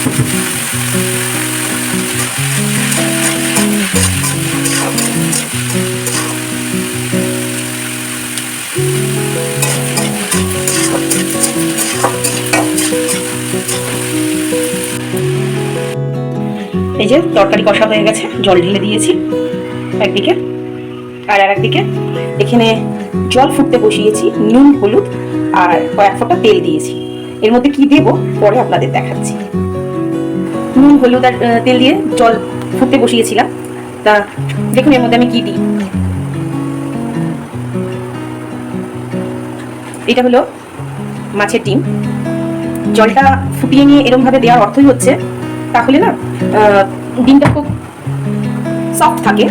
এই যে তরকারি কষা হয়ে গেছে, জল ঢেলে দিয়েছি একদিকে। আর আর একদিকে এখানে জল ফুটতে বসিয়েছি, নুন, হলুদ আর কয়েক ফোঁটা তেল দিয়েছি। এর মধ্যে কি দেব পরে আপনাদের দেখাচ্ছি। নুন, হলুদ আর তেল দিয়ে জল ফুটতে বসিয়েছিলাম। তা দেখুন এর মধ্যে আমি কি দিই। এটা হলো মাছের ডিম। জলটা ফুটিয়ে নিয়ে এরমভাবে দেওয়ার অর্থই হচ্ছে, তাহলে না ডিমটা খুব সফট থাকে।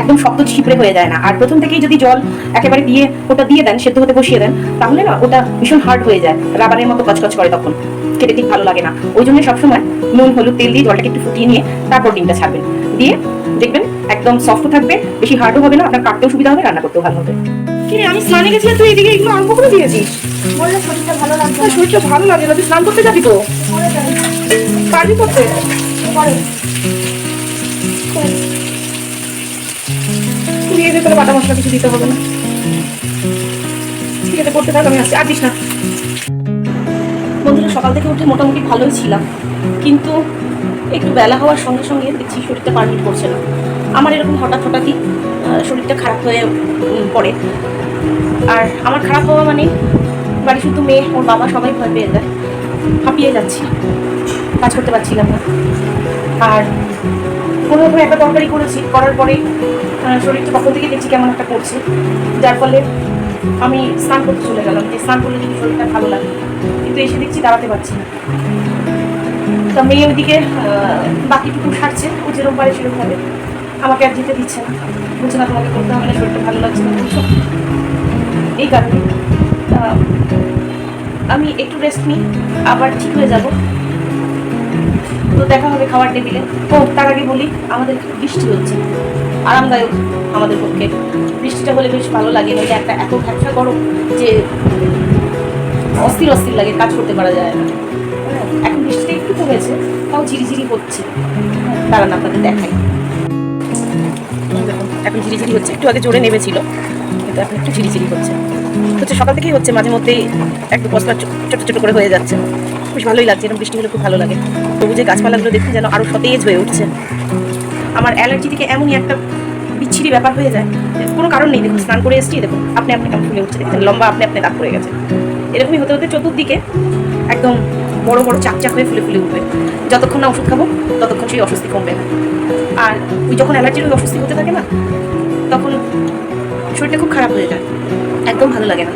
একদম শক্ত ছিপড়ে হয়ে যায় না। আর প্রথম থেকেই যদি জল একেবারে দিয়ে ওটা দিয়ে দেন সেদ্ধ হতে বসিয়ে দেন তাহলে না ওটা ভীষণ হার্ড হয়ে যায়। রাবারের মতো কচকচ করে তখন। খেতে ঠিক ভালো লাগে না। ওই জন্য সবসময় নুন হলুদ তেল দিয়ে জলটাকে একটু ফুটিয়ে নিয়ে তারপর ডিমটা ছাড়বেন। দিয়ে দেখবেন একদম সফট থাকবে বেশি হার্ডও হবে না আপনার কাটতেও সুবিধা হবে রান্না করতেও ভালো হবে। আমি স্নানে গেছিলাম তুই এদিকে এগুলো আরম্ভ করে দিয়েছিস বললে শরীরটা ভালো আমার শরীরটা ভালো লাগে না তুই স্নান করতে যাবি তো? করে পারবি করতে? করে দিয়ে তাহলে বাটা মশলা কিছু দিতে হবে না। ঠিক আছে, করতে থাক, আমি আসছি। আর না। বন্ধুরা, সকাল থেকে উঠে মোটামুটি ভালোই ছিলাম। কিন্তু একটু বেলা হওয়ার সঙ্গে সঙ্গে দেখছি শরীরটা পারমিট করছে না। আমার এরকম হঠাৎ হঠাৎই শরীরটা খারাপ হয়ে পড়ে। আর আমার খারাপ হওয়া মানে বাড়ি শুধু মেয়ে, ওর বাবা সবাই ভয় পেয়ে যায়। হাঁপিয়ে যাচ্ছি। কাজ করতে পারছিলাম না। আর কোনো রকম একটা তরকারি করেছি, করার পরে শরীরটা তখন থেকে দেখছি কেমন একটা করছে, যার ফলে আমি স্নান করতে চলে গেলাম যে স্নান করলে যদি শরীরটা ভালো লাগে কিন্তু এসে দেখছি দাঁড়াতে পারছি না। তা মেয়ে ওইদিকে বাকিটুকু সারছে, ও যেরকম পারে সেরকম হবে। আমাকে আর যেতে দিচ্ছে না। বলছে, না, তোমাকে করতে হবে না, শরীরটা ভালো লাগছে না। বলছো, এই কারণে। আমি একটু রেস্ট নিই, আবার ঠিক হয়ে যাব। তো দেখা হবে খাবার টেবিলে। ও তার আগে বলি, আমাদের বৃষ্টি হচ্ছে। আরামদায়ক আমাদের পক্ষে। বৃষ্টিটা হলে বেশ ভালো লাগে, নইলে একটা এত ভ্যাবসা গরম যে অস্থির অস্থির লাগে, কাজ করতে পারা যায় না। এখন বৃষ্টিটা একটু কমেছে, তাও ঝিরিঝিরি হচ্ছে। তারা না আপনাদের দেখাই এখন ঝিরিঝিরি হচ্ছে। একটু আগে জোরে নেমেছিল, কিন্তু এখন একটু ঝিরিঝিরি হচ্ছে। হচ্ছে সকাল থেকেই হচ্ছে মাঝে মধ্যেই এক দু বস্তা ছোটো ছোট ছোট করে হয়ে যাচ্ছে। বেশ ভালোই লাগছে এরকম বৃষ্টি হলে খুব ভালো লাগে। তবু যে গাছপালাগুলো দেখতে যেন আরও সতেজ হয়ে উঠছে। আমার অ্যালার্জি থেকে এমনই একটা বিচ্ছিরি ব্যাপার হয়ে যায় কোনো কারণ নেই। দেখুন, স্নান করে এসেছি, দেখুন, আপনি আপনি কেমন ফুলে উঠছে দেখছেন লম্বা আপনি আপনি দাগ পড়ে গেছে। এরকমই হতে হতে চতুর্দিকে একদম বড় বড় চাকচাক হয়ে ফুলে ফুলে উঠবে। যতক্ষণ না ওষুধ খাব, ততক্ষণ সেই অস্বস্তি কমবে না। আর ওই যখন অ্যালার্জির ওই অস্বস্তি হতে থাকে না, তখন শরীরটা খুব খারাপ হয়ে যায়। একদম ভালো লাগে না।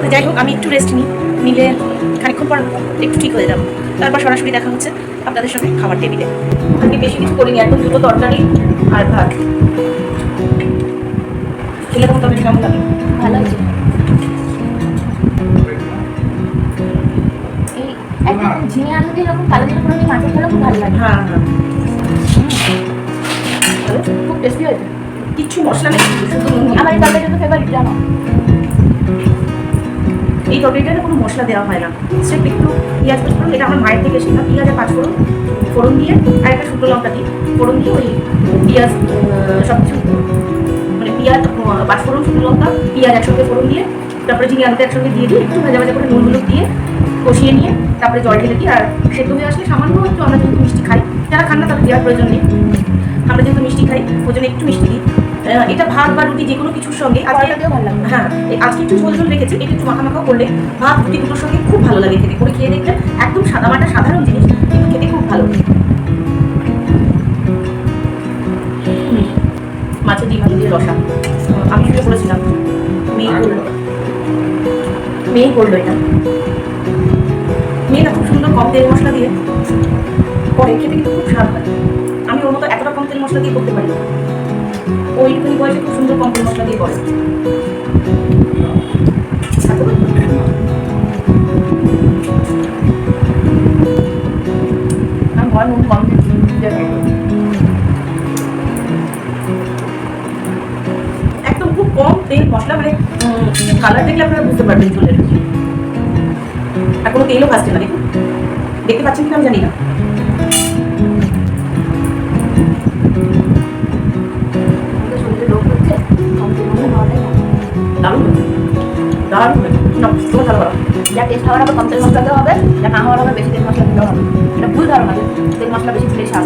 তো যাই হোক আমি একটু রেস্ট নিই নিলে খানিক্ষণ পর একটু ঠিক হয়ে যাব। তারপর সরাসরি দেখা হচ্ছে আপনাদের সঙ্গে খাবার টেবিলে আমি বেশি কিছু করিনি একদম দুটো তরকারি আর ভাত। খেলে তখন তবে? কেমন লাগে? ভালো আছে এই একদম ঝিঙে আলু দিয়ে এরকম কালো জিরে করে মাছের ঝোলও খুব ভালো লাগে। হ্যাঁ। হ্যাঁ? খুব টেস্টি হয়েছে। কিচ্ছু মশলা নেই। শুধু আমার এই তরকারিটা তো ফেভারিট জানো? এই তরকারিটাতে কোনো মশলা দেওয়া হয় না। স্রেফ একটু পেঁয়াজ পাঁচফোড়ন এটা আমার মায়ের থেকে শেখা। পেঁয়াজ আর পাঁচফোড়ন ফোড়ন দিয়ে আর একটা শুকনো লঙ্কা দিই ফোড়ন দিয়ে ওই পেঁয়াজ সব কিছু মানে পেঁয়াজ আহ, পাঁচফোড়ন শুকনো লঙ্কা পেঁয়াজ একসঙ্গে ফোড়ন দিয়ে তারপরে ঝিঙে আলুটা একসঙ্গে দিয়ে দিই একটু ভাজা ভাজা করে নুন হলুদ দিয়ে কষিয়ে নিয়ে তারপরে জল ঢেলে দিই। আর সেদ্ধ হয়ে আসলে সামান্য একটু আমরা যেহেতু মিষ্টি খাই যারা খান না তাদের দেওয়ার প্রয়োজন নেই। আমরা যেহেতু মিষ্টি খাই ওই জন্য একটু মিষ্টি দিই। এটা ভাত বা রুটি যে কোনো কিছুর সঙ্গে হ্যাঁ আজকে একটু ঝোল ঝোল রেখেছি এটা একটু মাখা মাখা করলে ভাত রুটি দুটোর সঙ্গে খুব ভালো লাগে খেতে। করে খেয়ে দেখবেন একদম সাদা মাটা সাধারণ জিনিস কিন্তু খেতে খুব ভালো মাছের ডিম আলু দিয়ে রসা। আমি শুরু করেছিলাম মেয়ে করল। মেয়ে করল এটা। মেয়েটা খুব সুন্দর কম তেল মশলা দিয়ে পরে খেতে কিন্তু খুব স্বাদ হয়। মশলা দিয়ে করতে পারি। ওইটুকুনি বয়সে খুব সুন্দর কম তেল মশলা দিয়ে করে। ঘর নুন কম একদম খুব কম তেল মশলা মানে কালার দেখলে আপনারা বুঝতে পারবেন চুলের। আর কোনো তেলও ভাসছে না, দেখুন। দেখতে পাচ্ছেন কিনা আমি জানি না। দারুণ। দারুণ তোমার যা টেস্ট খাবার আবার কম তেল মশলা হবে যা না হওয়ার হবে বেশি তেল মশলা দিলেও হবে এটা ভুল ধারণা তেল মশলা বেশি দিলে স্বাদ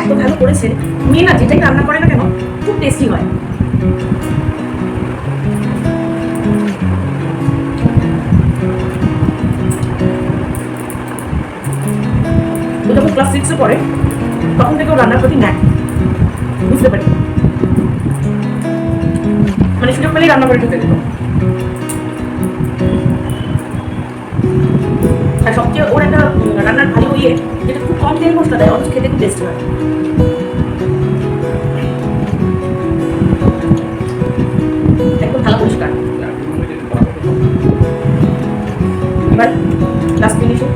এত ভালো করেছে মেয়ে না যেটাই রান্না করে না কেন খুব টেস্টি হয় যখন ক্লাস সিক্সে পড়ে, তখন থেকে ও রান্নার প্রতি ন্যাক বুঝতে পারি। মানে সুযোগ পেলেই রান্না করে ঢুকে দিত আর সবচেয়ে ওর একটা রান্নার ভালো ইয়ে যেটা খুব কম তেল মশলা দেয়, অথচ খেতে খুব টেস্ট হয়। একদম ভালো পরিষ্কার। এবার লাস্ট ফিনিশে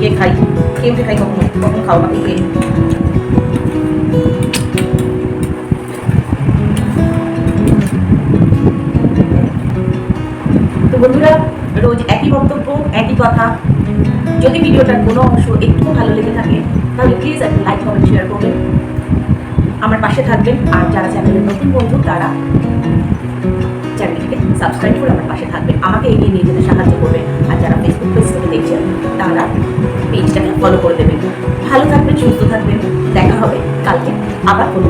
ইয়ে খাই খেয়ে উঠে খাই কখনো খাওয়া তো বন্ধুরা রোজ একই বক্তব্য একই কথা যদি ভিডিওটার কোনো অংশ একটু ভালো লেগে থাকে তাহলে প্লিজ একটা লাইক কমেন্ট শেয়ার করবেন আমার পাশে থাকবেন আর যারা চ্যানেলের নতুন বন্ধু তারা চ্যানেলটিকে সাবস্ক্রাইব করে আমার পাশে থাকবেন আমাকে এগিয়ে নিয়ে যেতে সাহায্য করবেন আর ফলো করে দেবেন ভালো থাকবেন সুস্থ থাকবেন। দেখা হবে কালকে। আবার কোনো